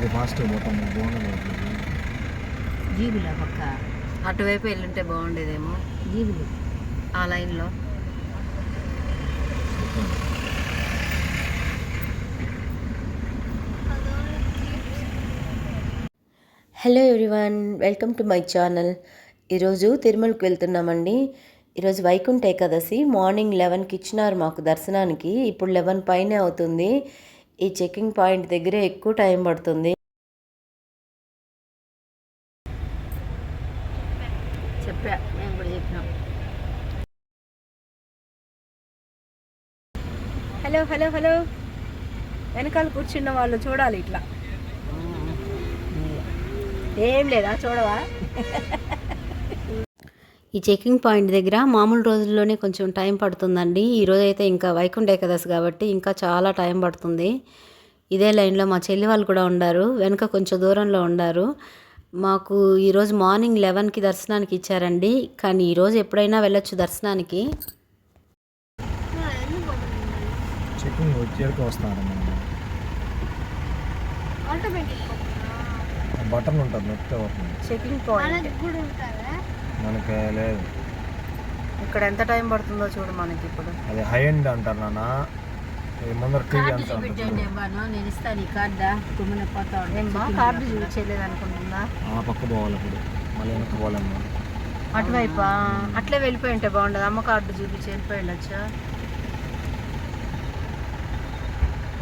పోతాం జీబులా పక్క? అటువైపు వెళ్ళుంటే బాగుండేదేమో. జీబులు? ఆ లైన్లో. Hello everyone welcome to my channel. ఈరోజు తిరుమలకి వెళ్తున్నామండి. ఈరోజు వైకుంఠ ఏకాదశి మార్నింగ్ లెవెన్కి ఇచ్చినారు మాకు దర్శనానికి. ఇప్పుడు లెవెన్ పైనే అవుతుంది. ఈ చెకింగ్ పాయింట్ దగ్గరే ఎక్కువ టైం పడుతుంది. చెప్పా మేము కూడా చెప్పినాం. Hello hello hello. వెనకాల కూర్చున్న వాళ్ళు చూడాలి ఇట్లా. ఏం లేదా చూడవా? ఈ చెకింగ్ పాయింట్ దగ్గర మామూలు రోజుల్లోనే కొంచెం టైం పడుతుందండి. ఈరోజు అయితే ఇంకా వైకుంఠ ఏకాదశి కాబట్టి ఇంకా చాలా టైం పడుతుంది. ఇదే లైన్లో మా చెల్లి వాళ్ళు కూడా ఉండారు. వెనక కొంచెం దూరంలో ఉండారు. మాకు ఈరోజు మార్నింగ్ లెవెన్కి దర్శనానికి ఇచ్చారండి. కానీ ఈరోజు ఎప్పుడైనా వెళ్ళొచ్చు దర్శనానికి. చెకింగ్ వచ్చేటికి వస్తారు బటన్ ఉంటుంది చెకింగ్ పాయింట్. మనకి లేదు. ఇక్కడ ఎంత టైం పడుతుందో చూడు మనకి ఇప్పుడు. అది హై ఎండ్ అంటారు నాన్న. ముందర టీవీ నేను ఇస్తాను ఈ కార్డా? తుమ్మిన పోతా ఏమ్మా కార్డు చూపించలేదు అనుకుంటుందా ఆ పక్క పోవాలి ఇప్పుడు. మళ్ళీ వెనక్కి పోలేము. అటువైపా? అట్లే వెళ్ళిపోయి ఉంటే బాగుండదు. అమ్మ కార్డు చూపించి వెళ్ళిపోయి ఉండొచ్చా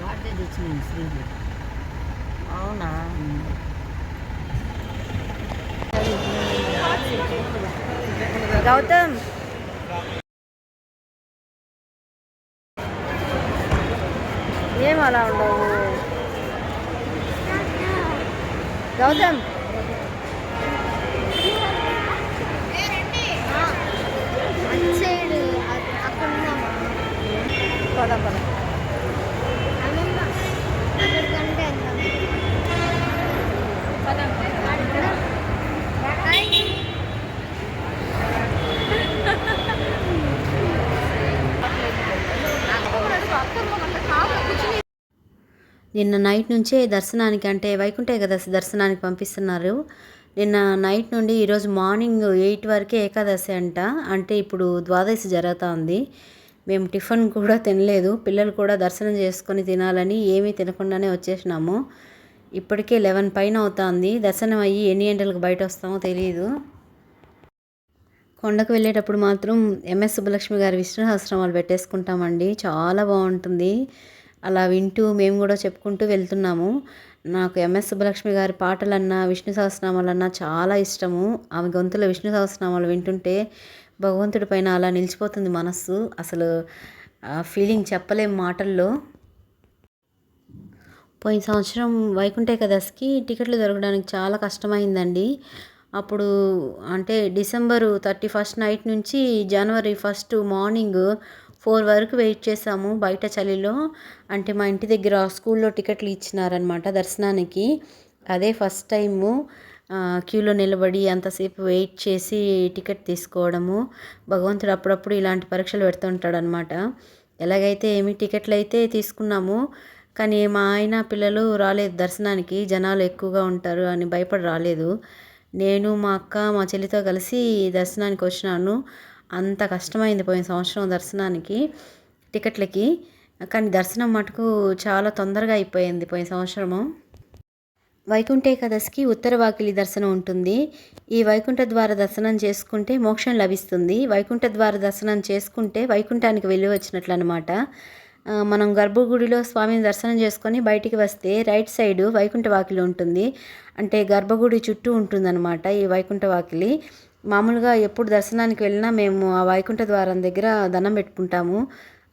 కార్డే తెచ్చినాను శ్రీజు అవునా? గౌతమ్ ఏం అలా ఉండవు గౌతమ్ నిన్న నైట్ నుంచే దర్శనానికి అంటే వైకుంఠ ఏకాదశి దర్శనానికి పంపిస్తున్నారు. నిన్న నైట్ నుండి ఈరోజు మార్నింగ్ ఎయిట్ వరకే ఏకాదశి అంట. అంటే ఇప్పుడు ద్వాదశి జరుగుతూ ఉంది. మేము టిఫిన్ కూడా తినలేదు. పిల్లలు కూడా దర్శనం చేసుకొని తినాలని ఏమీ తినకుండానే వచ్చేసినాము. ఇప్పటికే లెవెన్ పైన అవుతుంది. దర్శనం అయ్యి ఎన్ని గంటలకు బయట వస్తామో తెలియదు కొండకు వెళ్ళేటప్పుడు మాత్రం ఎంఎస్ సుబ్బలక్ష్మి గారి విష్ణు సహస్రమాలు పెట్టేసుకుంటామండి. చాలా బాగుంటుంది. అలా వింటూ మేము కూడా చెప్పుకుంటూ వెళ్తున్నాము. నాకు ఎంఎస్ సుబ్బలక్ష్మి గారి పాటలన్నా విష్ణు సహస్రనామాలన్నా చాలా ఇష్టము. ఆమె గొంతులో విష్ణు సహస్రనామాలు వింటుంటే భగవంతుడి పైన అలా నిలిచిపోతుంది మనస్సు. అసలు ఫీలింగ్ చెప్పలేం మాటల్లో. పోయిన సంవత్సరం వైకుంఠ ఏకాదశికి టికెట్లు దొరకడానికి చాలా కష్టమైందండి. అప్పుడు అంటే డిసెంబరు థర్టీ ఫస్ట్ నైట్ నుంచి జనవరి ఫస్ట్ మార్నింగ్ ఫోర్ వరకు వెయిట్ చేసాము బయట చలిలో. అంటే మా ఇంటి దగ్గర స్కూల్లో టికెట్లు ఇచ్చినారనమాట దర్శనానికి. అదే ఫస్ట్ టైము క్యూలో నిలబడి అంతసేపు వెయిట్ చేసి టికెట్ తీసుకోవడము. భగవంతుడు అప్పుడప్పుడు ఇలాంటి పరీక్షలు పెడుతుంటాడు అనమాట ఎలాగైతే ఏమి టికెట్లు అయితే తీసుకున్నాము కానీ మా ఆయన పిల్లలు రాలేదు దర్శనానికి జనాలు ఎక్కువగా ఉంటారు అని భయపడి రాలేదు. నేను మా అక్క మా చెల్లితో కలిసి దర్శనానికి వచ్చినాను. అంత కష్టమైంది పోయిన సంవత్సరం దర్శనానికి టికెట్లకి. కానీ దర్శనం మటుకు చాలా తొందరగా అయిపోయింది పోయిన సంవత్సరము. వైకుంఠ ఏకాదశికి ఉత్తర వాకిలి దర్శనం ఉంటుంది. ఈ వైకుంఠ ద్వార దర్శనం చేసుకుంటే మోక్షం లభిస్తుంది. వైకుంఠ ద్వార దర్శనం చేసుకుంటే వైకుంఠానికి వెళ్ళి వచ్చినట్లు అనమాట మనం గర్భగుడిలో స్వామిని దర్శనం చేసుకొని బయటికి వస్తే రైట్ సైడ్ వైకుంఠ వాకిలి ఉంటుంది. అంటే గర్భగుడి చుట్టూ ఉంటుందన్నమాట ఈ వైకుంఠ వాకిలి. మామూలుగా ఎప్పుడు దర్శనానికి వెళ్ళినా మేము ఆ వైకుంఠ ద్వారం దగ్గర దండం పెట్టుకుంటాము.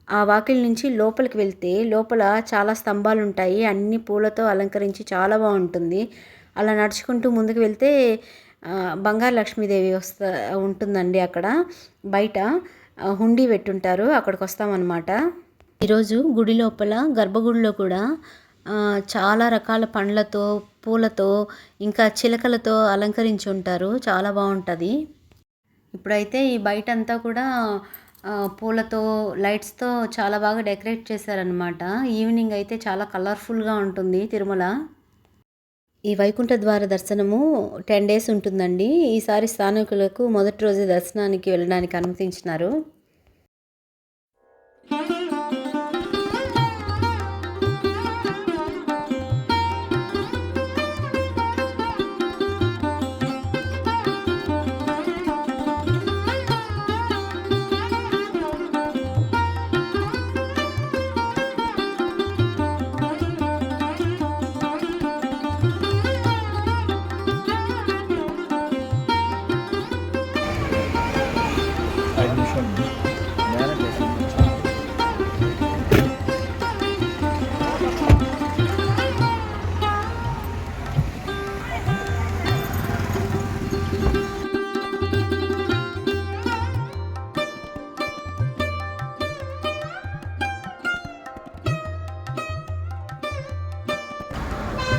ఆ వాకిలి నుంచి లోపలికి వెళ్తే లోపల చాలా స్తంభాలు ఉంటాయి. అన్ని పూలతో అలంకరించి చాలా బాగుంటుంది. అలా నడుచుకుంటూ ముందుకు వెళ్తే బంగారు లక్ష్మీదేవి వస్తా ఉంటుందండి అక్కడ. బయట హుండీ పెట్టుంటారు. అక్కడికి వస్తామన్నమాట. ఈరోజు గుడి లోపల గర్భగుడిలో కూడా చాలా రకాల పండ్లతో పూలతో ఇంకా చిలకలతో అలంకరించి ఉంటారు. చాలా బాగుంటుంది. ఇప్పుడైతే ఈ బయట అంతా కూడా పూలతో లైట్స్తో చాలా బాగా డెకరేట్ చేశారనమాట ఈవినింగ్ అయితే చాలా కలర్ఫుల్గా ఉంటుంది తిరుమల. ఈ వైకుంఠ ద్వార దర్శనము టెన్ డేస్ ఉంటుందండి. ఈసారి స్థానికులకు మొదటి రోజు దర్శనానికి వెళ్ళడానికి అనుమతించినారు.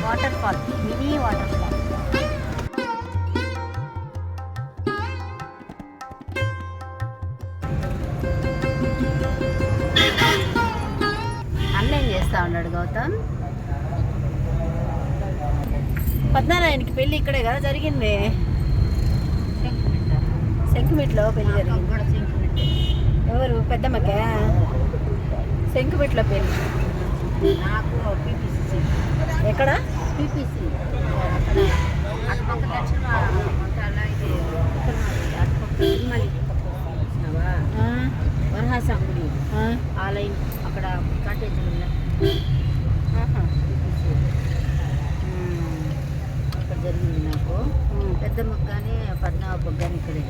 Waterfall mini waterfall అన్న చేస్తా ఉన్నాడు గౌతమ్? పద్మనారాయణకి పెళ్ళి ఇక్కడే కదా జరిగింది. శంకుమిట్లో పెళ్ళి జరిగింది. ఎవరు? పెద్దమ్మకే? శంకుమిట్లో పీపీసీ. ఎక్కడ? పీపీసీ అటుపక్క దక్షిణ ఇది ఆ, వరహాసం గుడి ఆ, లైన్ అక్కడ కాటేజ్. అక్కడ జరిగింది నాకు. పెద్దమ్మకు కానీ పద్నాభకు కానీ ఇక్కడే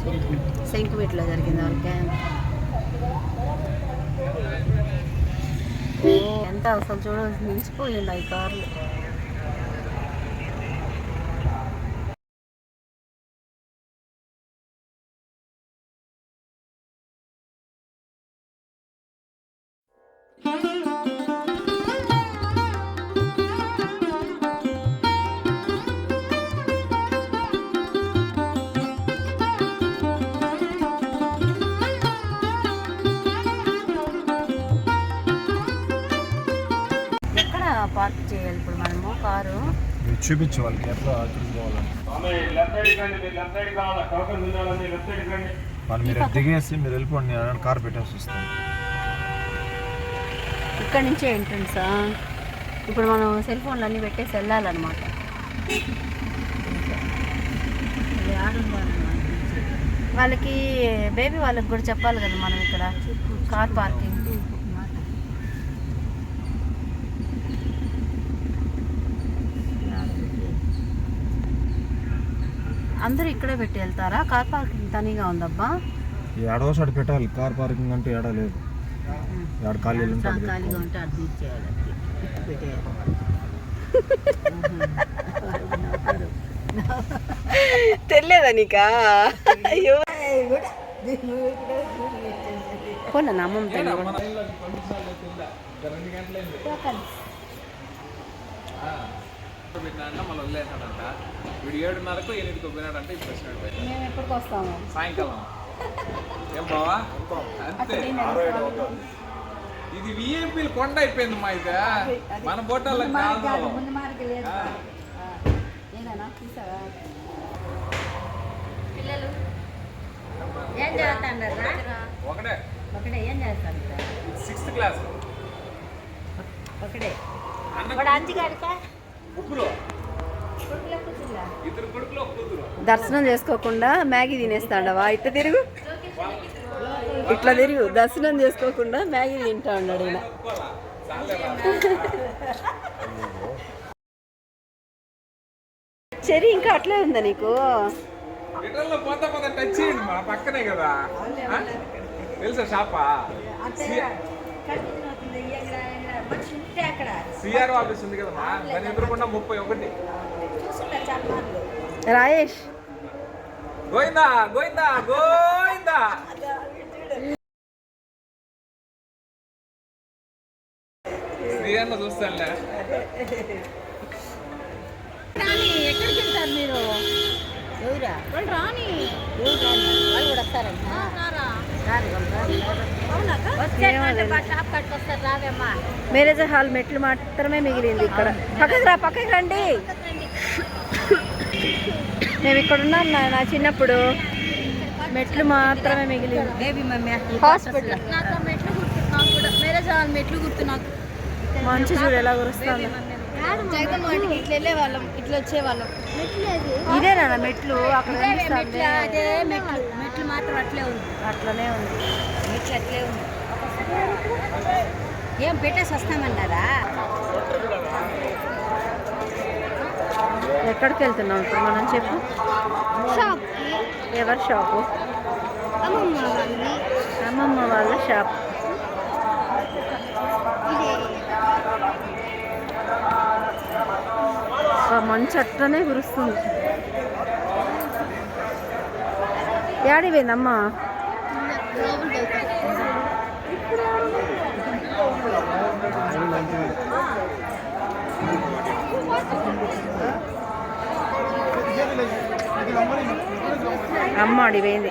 జరిగింది. జరిగింది వాళ్ళకి ఎంత అసలు చూడ మించిపోయింది ఈ కార్లు. చూపించు వాళ్ళకి ఎట్లా అక్కడికి పోవాలని వాళ్ళు మీరు దిగేసి మీరు వెళ్ళిపోండి నేను కార్ పెట్టేసి వస్తాను. ఇక్కడ నుంచే ఎంట్రన్సా ఇప్పుడు మనం సెల్ ఫోన్లు అన్నీ పెట్టేసి వెళ్ళాలన్నమాట. వాళ్ళకి బేబీ వాళ్ళకి కూడా చెప్పాలి కదా మనం ఇక్కడ. Car parking. అందరూ ఇక్కడే పెట్టి వెళ్తారా? కార్ పార్కింగ్ తనీగా ఉందబ్బా. ఈ ఏడవ సైడ్ పెట్టాలి. కార్ పార్కింగ్ అంటే ఏడా లేదు. ఏడ ఆడ ఖాళీగా. ఉంటే ఇటు పెట్టేయాలి. తెలియదా నీకా? అయ్యో. పోనా మళ్ళీ వదిలేసాడంట వీడు ఏడున్నరకు ఎనిమిదికి పోయినాడంటే ఇప్పుడు వచ్చినాడు మేము ఎప్పటికి వస్తాము? సాయంకాలం. ఏం బావా? అంతే. ఇది విఐపీలు కొండ అయిపోయింది మా ఇది మన బోటాలకు కాదు. పిల్లలు. ఏం చేస్తాండ్రా ఒకటే. ఒకటే ఏం చేస్తాను సిక్స్త్ క్లాస్. ఒకటే. అన్న వాడు అంచుగాడికా ముగ్గురు దర్శనం చేసుకోకుండా మ్యాగీ తినేస్తాడవా? ఇట్లా తిరుగు. ఇట్లా తిరుగు. దర్శనం చేసుకోకుండా మ్యాగీ తింటా ఉన్నాడు ఈయన? చాలే చెరి ఇంకా అట్లే ఉందా నీకు? పోతా పోతా టచ్ చేయండి మా పక్కనే కదా? తెలుసా షాపా? సిఆర్ ఆఫీస్ ఉంది కదమ్మా. దాని ఎదురుకుండా ముప్పై ఒకటి. రాయేష్. గోయిందా గోయిందా గోయిందా శ్రీయన్న చూస్తానులే. ఎక్కడికి వెళ్తారు మీరు? ఎవరా? వాళ్ళు రాని? వాళ్ళు కూడా వస్తారంట. రారు? వాళ్ళు రారు వచ్చేటంటే మా షాప్ కట్టుకొస్తారు రావేమ్మా. మ్యారేజ్ హాల్ మెట్లు మాత్రమే మిగిలింది ఇక్కడ. పక్కకి రా పక్కకి రండి. మేము ఇక్కడ ఉన్నాం నా చిన్నప్పుడు. మెట్లు మాత్రమే మిగిలింది. హాస్పిటల్ నాకు మెట్లు గుర్తు నాకు కూడా. చాలు మెట్లు గుర్తు నాకు. మంచి చూడు ఎలా కురుస్తుంది జగన్మోహన్కి ఇట్లా వెళ్ళే వాళ్ళం ఇట్లా వచ్చే వాళ్ళం ఇదేనా మెట్లు అక్కడ మెట్లు అదే మెట్లు. మెట్లు మాత్రం అట్లే ఉంది. అట్లనే ఉంది. మెట్లు అట్లే ఉంది. ఏం పెట్టేసి వస్తామన్నారా ఎక్కడికి వెళ్తున్నాం ఇప్పుడు మనం చెప్పు. షాప్కి. ఎవరి షాపు? అమ్మమ్మ వాళ్ళ షాప్ ఇదే ఆ మంచు అట్లనే కురుస్తుంది. ఏడిపోయిందమ్మా లోపలికి అమ్మ అడిపోయింది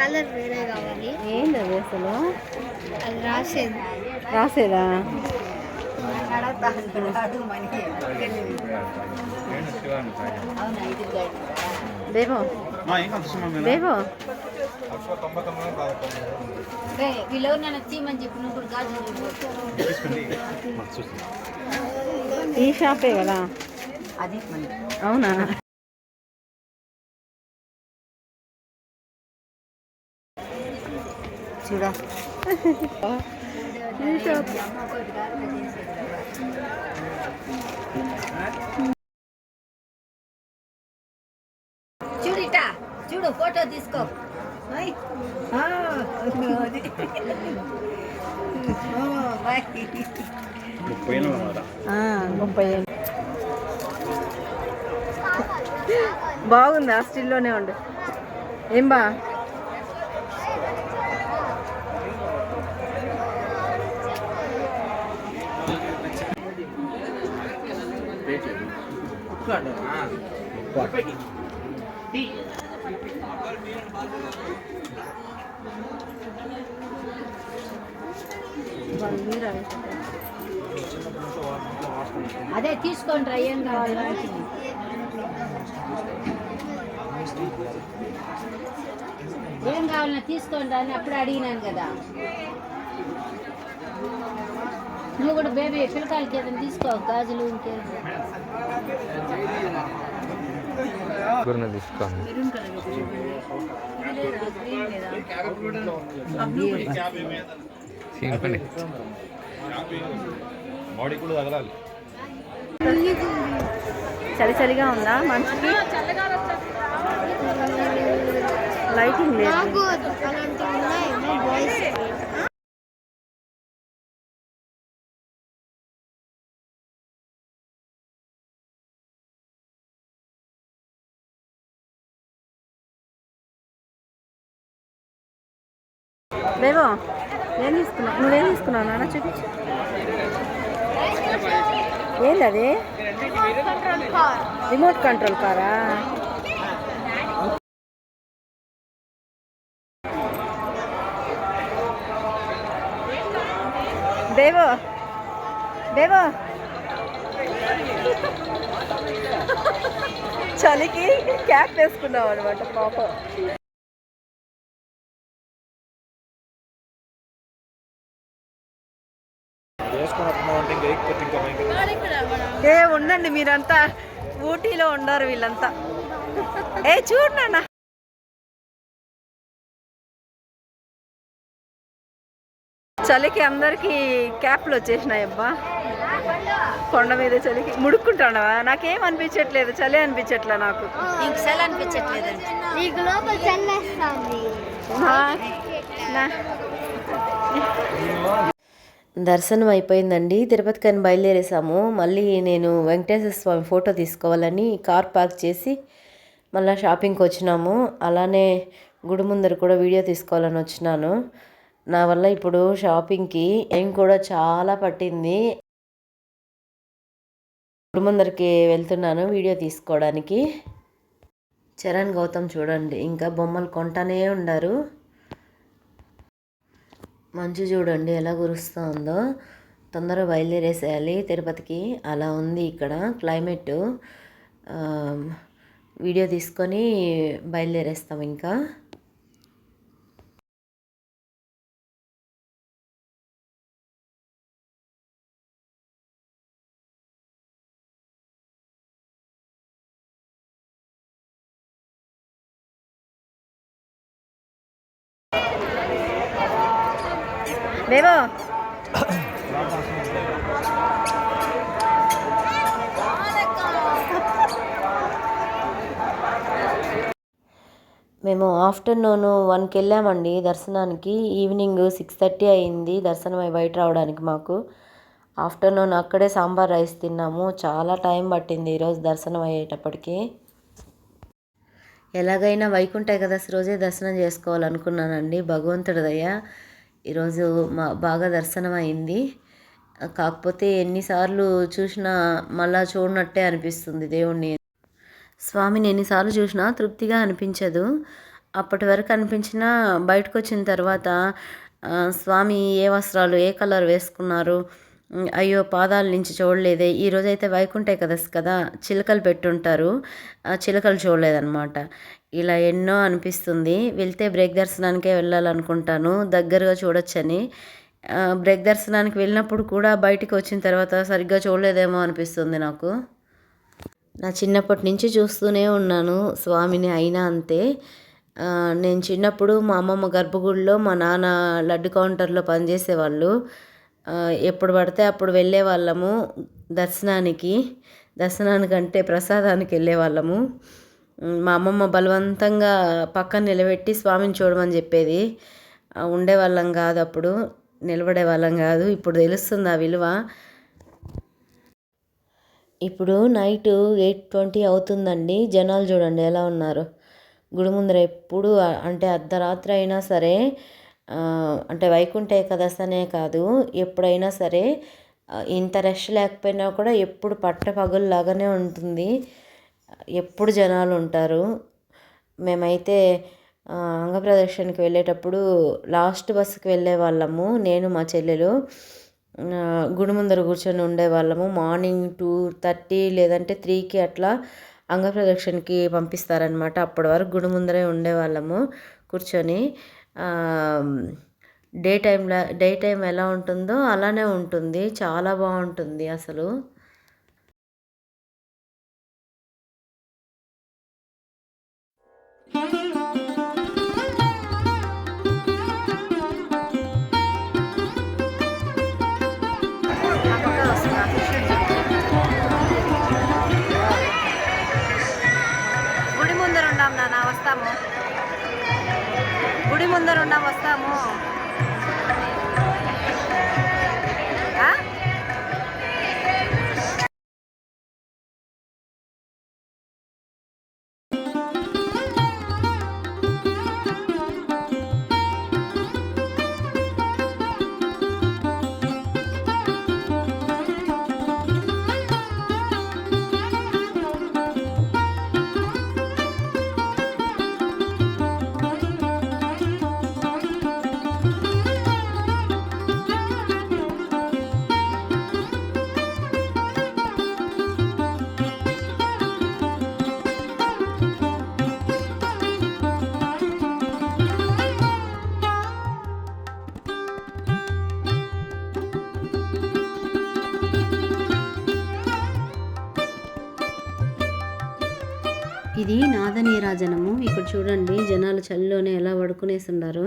కలర్ వేరే కావాలి. ఏంది అది అసలు? అది రాసేది. రాసేదా? దేవో దేవో వీళ్ళు నన్ను చెప్పి నువ్వు గాజులు ఈ షాపే కదా? అవునా? చూడా. షాప్ చూడు ఫోటో తీసుకో. ముప్పై ఏళ్ళు బాగుంది ఆ స్టిల్లోనే ఉండు. ఏం బా? అదే తీసుకోండి రా ఏం కావాలి. ఏం కావాలన్నా తీసుకోండి అని అప్పుడు అడిగినాను కదా. నువ్వు కూడా బేబీ పిల్లకాయలకి ఏదైనా తీసుకో గాజులు ఇంకేం. తీసుకోండి బాడీ కూడా తగలాలి చలి చలిగా ఉందా? మంచికి లైటింగ్ లేదు. నేను ఏం తీసుకున్నావు నువ్వేం తీసుకున్నావు నాన్న చూపించు ఏంది అది? రిమోట్ కంట్రోల్ కారా? దేవో దేవో చలికి క్యాప్ వేసుకున్నావు అనమాట పాప వేసుకున్నట్టున్నావు అంటే ఇంకా ఎక్కిపోతే ఇంకా భయంకర ఏ ఉండండి మీరంతా ఊటీలో ఉండరు వీళ్ళంతా. ఏ చూడు నాన్న. చలికి అందరికి క్యాప్లు వచ్చేసినాయి అబ్బా. కొండ మీద చలికి ముడుక్కుంటాడవా నాకేం అనిపించట్లేదు చలి అనిపించట్లే నాకు. అనిపించట్లేదండి నీకు లోపల చల్లేస్తుంది నా- నా- దర్శనం అయిపోయిందండి తిరుపతికి అని బయలుదేరేసాము. మళ్ళీ నేను వెంకటేశ్వర స్వామి ఫోటో తీసుకోవాలని కార్ పార్క్ చేసి మళ్ళీ షాపింగ్కి వచ్చినాము. అలానే గుడి ముందర కూడా వీడియో తీసుకోవాలని వచ్చినాను. నా వల్ల ఇప్పుడు షాపింగ్కి టైం కూడా చాలా పట్టింది. గుడి ముందరికి వెళ్తున్నాను వీడియో తీసుకోవడానికి. చరణ్ గౌతమ్ చూడండి. ఇంకా బొమ్మలు కొంటానే ఉన్నారు. మంచు చూడండి ఎలా కురుస్తుందో. తొందరగా బయలుదేరేసేయాలి. తిరుపతికి అలా ఉంది ఇక్కడ క్లైమేట్. వీడియో తీసుకొని బయలుదేరేస్తాం ఇంకా. మేము ఆఫ్టర్నూన్ వన్కి వెళ్ళామండి దర్శనానికి. ఈవినింగ్ సిక్స్ థర్టీ అయింది దర్శనం అయి బయట రావడానికి మాకు. ఆఫ్టర్నూన్ అక్కడే సాంబార్ రైస్ తిన్నాము. చాలా టైం పట్టింది ఈరోజు దర్శనం అయ్యేటప్పటికి. ఎలాగైనా వైకుంఠ ఏకాదశి రోజే దర్శనం చేసుకోవాలనుకున్నానండి. భగవంతుడి దయ. ఈరోజు మా బాగా దర్శనం అయింది. కాకపోతే ఎన్నిసార్లు చూసినా మళ్ళా చూడనట్టే అనిపిస్తుంది దేవుణ్ణి. స్వామిని ఎన్నిసార్లు చూసినా తృప్తిగా అనిపించదు. అప్పటి వరకు అనిపించినా బయటకు వచ్చిన తర్వాత స్వామి ఏ వస్త్రాలు ఏ కలర్ వేసుకున్నారు? అయ్యో పాదాల నుంచి చూడలేదే. ఈ రోజైతే వైకుంఠ ఏకాదశి కదా? చిలకలు పెట్టుంటారు. చిలకలు చూడలేదన్నమాట. ఇలా ఎన్నో అనిపిస్తుంది. వెళ్తే బ్రేక్ దర్శనానికే వెళ్ళాలనుకుంటాను. దగ్గరగా చూడొచ్చని. బ్రేక్ దర్శనానికి వెళ్ళినప్పుడు కూడా బయటికి వచ్చిన తర్వాత సరిగ్గా చూడలేదేమో అనిపిస్తుంది నాకు. నా చిన్నప్పటి నుంచి చూస్తూనే ఉన్నాను స్వామిని అయినా అంతే. నేను చిన్నప్పుడు మా అమ్మమ్మ గర్భగుడిలో మా నాన్న లడ్డు కౌంటర్లో పనిచేసేవాళ్ళు. ఎప్పుడు పడితే అప్పుడు వెళ్ళే వాళ్ళము దర్శనానికి దర్శనానికంటే ప్రసాదానికి వెళ్ళే వాళ్ళము మా అమ్మమ్మ బలవంతంగా పక్కన నిలబెట్టి స్వామిని చూడమని చెప్పేది. ఉండేవాళ్ళం కాదు అప్పుడు నిలబడే వాళ్ళం కాదు. ఇప్పుడు తెలుస్తుంది ఆ విలువ. ఇప్పుడు నైట్ ఎయిట్ ట్వంటీ అవుతుందండి. జనాలు చూడండి ఎలా ఉన్నారు. గుడి ముందర ఎప్పుడు అంటే అర్ధరాత్రి అయినా సరే అంటే వైకుంఠ ఏకాదశి అనే కాదు. ఎప్పుడైనా సరే ఇంత రష్ లేకపోయినా కూడా ఎప్పుడు పట్ట పగుల్లాగానే ఉంటుంది. ఎప్పుడు జనాలు ఉంటారు. మేమైతే అంగప్రదర్శనకి వెళ్ళేటప్పుడు లాస్ట్ బస్సుకి వెళ్ళే వాళ్ళము నేను మా చెల్లెలు. గుడి ముందర కూర్చొని ఉండేవాళ్ళము. మార్నింగ్ టూ థర్టీ లేదంటే త్రీకి అట్లా అంగప్రదక్షిణకి పంపిస్తారనమాట అప్పటి వరకు గుడి ముందరే ఉండేవాళ్ళము కూర్చొని. డే టైంలో డే టైం ఎలా ఉంటుందో అలానే ఉంటుంది. చాలా బాగుంటుంది అసలు. ఇది నాదనీరాజనము ఇక్కడ చూడండి జనాలు చలిలోనే ఎలా పడుకునేస్తున్నారు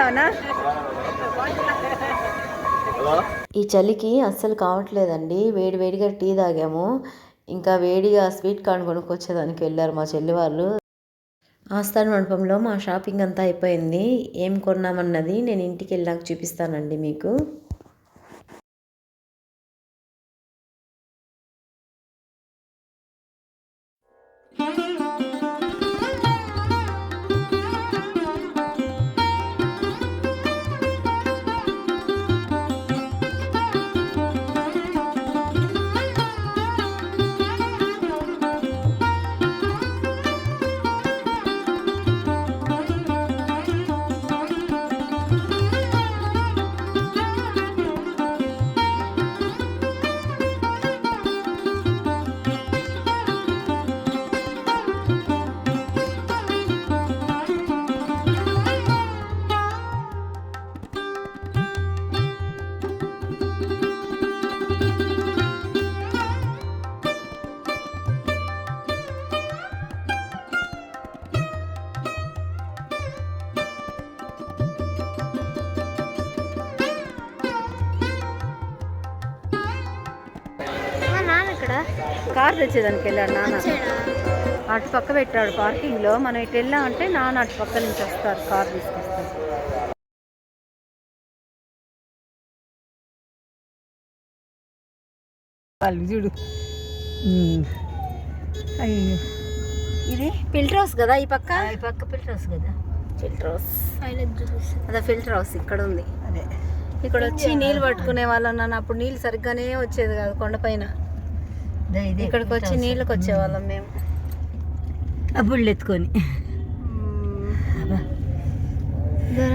ఉన్నారు ఈ చలికి అస్సలు కావట్లేదండి. వేడి వేడిగా టీ తాగాము. ఇంకా వేడిగా స్వీట్ కార్న్ కొనుక్కొచ్చేదానికి వెళ్ళారు మా చెల్లి వాళ్ళు ఆస్థాన మండపంలో మా షాపింగ్ అంతా అయిపోయింది. ఏం కొన్నామన్నది నేను ఇంటికి వెళ్ళాక చూపిస్తానండి మీకు. ఇక్కడ కార్ తెచ్చేదానికి వెళ్ళాడు నాన్న. అటు పక్క పెట్టాడు పార్కింగ్లో. మనం ఇటు వెళ్ళామంటే నాన్న అటు పక్క నుంచి వస్తారు కార్ తీసుకొస్తారు. చూడు. అయ్యో. ఇది ఫిల్టర్ హౌస్ కదా ఈ పక్క? ఈ పక్క ఫిల్టర్ హౌస్ కదా. Filter house. అదే ఫిల్టర్ హౌస్ ఇక్కడ ఉంది. అదే. ఇక్కడ వచ్చి నీళ్ళు పట్టుకునే వాళ్ళం నన్ను. అప్పుడు నీళ్ళు సరిగ్గానే వచ్చేది కాదు కొండపైన ఇక్కడికి వచ్చి నీళ్ళకి వచ్చేవాళ్ళం మేము. అప్పుడు ఎత్తుకొని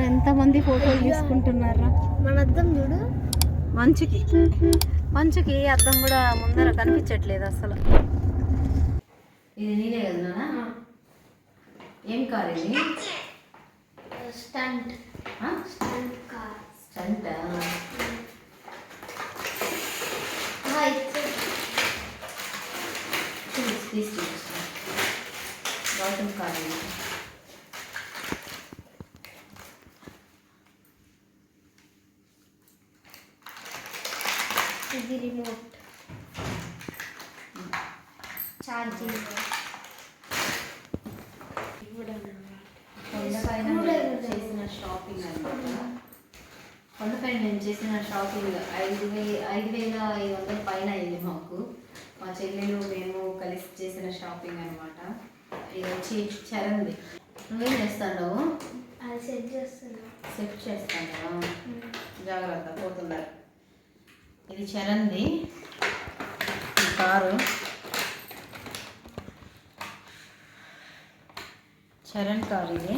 ఎంతమంది ఫోటోలు తీసుకుంటున్నారా? మన అద్దం చూడు. మంచుకి. మంచుకి అద్దం కూడా ముందర కనిపించట్లేదు అసలు. ఇది నీదే కదా ఏం కార్ ఇది? స్టంట్. ఆ? Stunt car. Stunt? Gautam car ఇది ఇది రిమోట్ ఛార్జింగ్ కొండపైన నేను చేసిన షాపింగ్ అనమాట కొండపైన నేను చేసిన షాపింగ్ ఐదు వే ఐదు వేల ఐదు వందల పైన అయింది మాకు మా చెల్లెలు మేము కలిసి చేసిన షాపింగ్ అనమాట ఇది వచ్చి చరణ్ది నువ్వేం చేస్తావు అది సెట్ చేస్తున్నా సెట్ చేస్తాను జాగ్రత్త పోతున్నారు ఇది చరణ్ది ఈ కారు. చరణ్ కారు ఇది.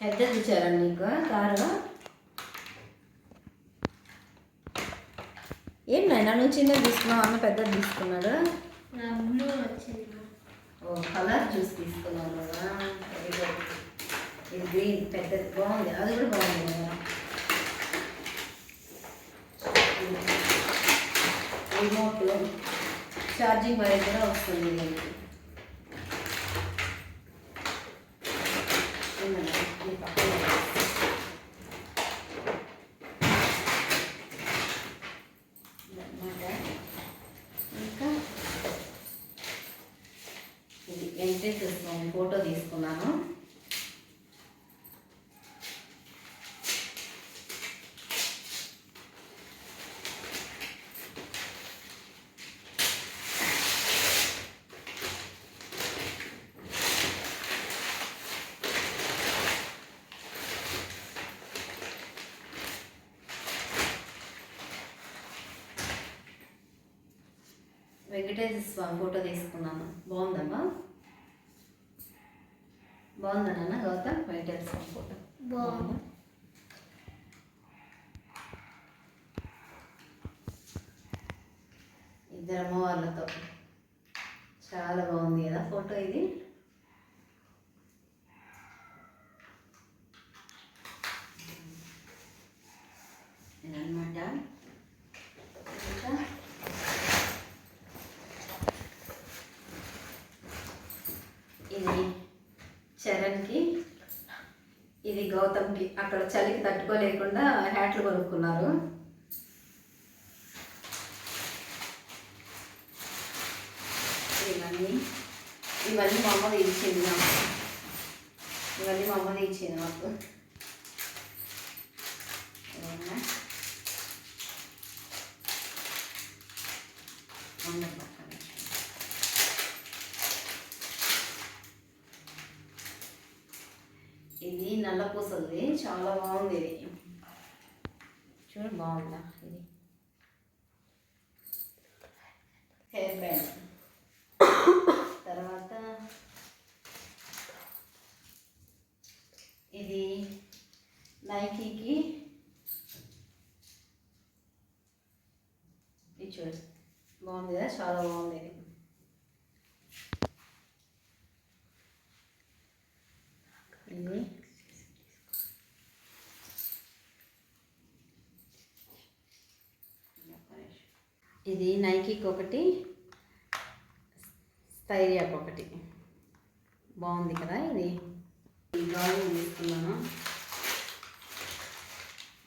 పెద్దది చరణ్ నీకు కారు. ఏం నాయన నువ్వు చిన్నది తీసుకున్నావు? అన్న పెద్దది తీసుకున్నాడు. నా బ్లూ వచ్చింది. కలర్ చూసి తీసుకున్నాం కదా. వెరీ గుడ్ ఇది గ్రీన్ పెద్దది. బాగుంది. అది కూడా బాగుంది కదా. రిమోట్ ఛార్జింగ్ వైర్ కూడా వస్తుంది దీనికి ఉందండి, ఈ పక్కన ఉంది. ఇదన్నమాట. ఇంకా ఇది ఫోటో తీసుకున్నాను. వెంకటేశ్వర స్వామి ఫోటో తీసుకున్నాను. బాగుందమ్మా? ఇద్దరు అమ్మవార్లతో. చాలా బాగుంది కదా ఫోటో ఇది? అనమాట ఇది చరణ్కి ఇది గౌతమ్కి. అక్కడ చలికి తట్టుకోలేకుండా హ్యాట్లు కొనుక్కున్నారు. ఇవన్నీ మా నాకు ఇవన్నీ మా అమ్మ ఇచ్చింది మాకు. ఇది నల్ల పూసది. చాలా బాగుంది ఇది. చూడు బాగుందా ఇది? Hair band. తర్వాత ఇది నైకీకి ఇది చూడు బాగుంది కదా? చాలా బాగుంది ఇది. ఇది. ఇది నైకీకి ఒకటి స్థైర్యాకి ఒకటి. బాగుంది కదా ఇది? గాజు తీసుకున్నాను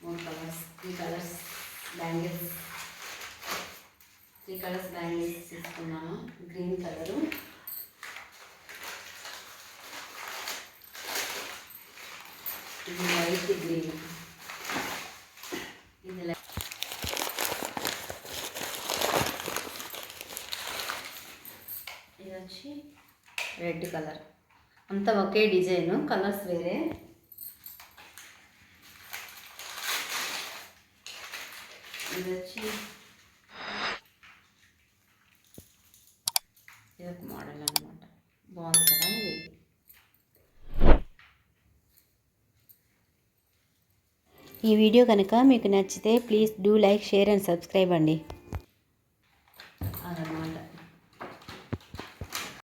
మూడు colours three colours bangles three colours bangles తీసుకున్నాను. గ్రీన్ కలరు ఇది లైట్ గ్రీన్ ఇది లైట్ ఇది వచ్చి రెడ్ కలర్ అంతా ఒకే డిజైన్ కలర్స్ వేరే. ఇది వచ్చి ఇది ఒక మోడల్ అనమాట బాగుంది కదా ఇది? ఈ వీడియో కనుక మీకు నచ్చితే please do like share and subscribe అండి.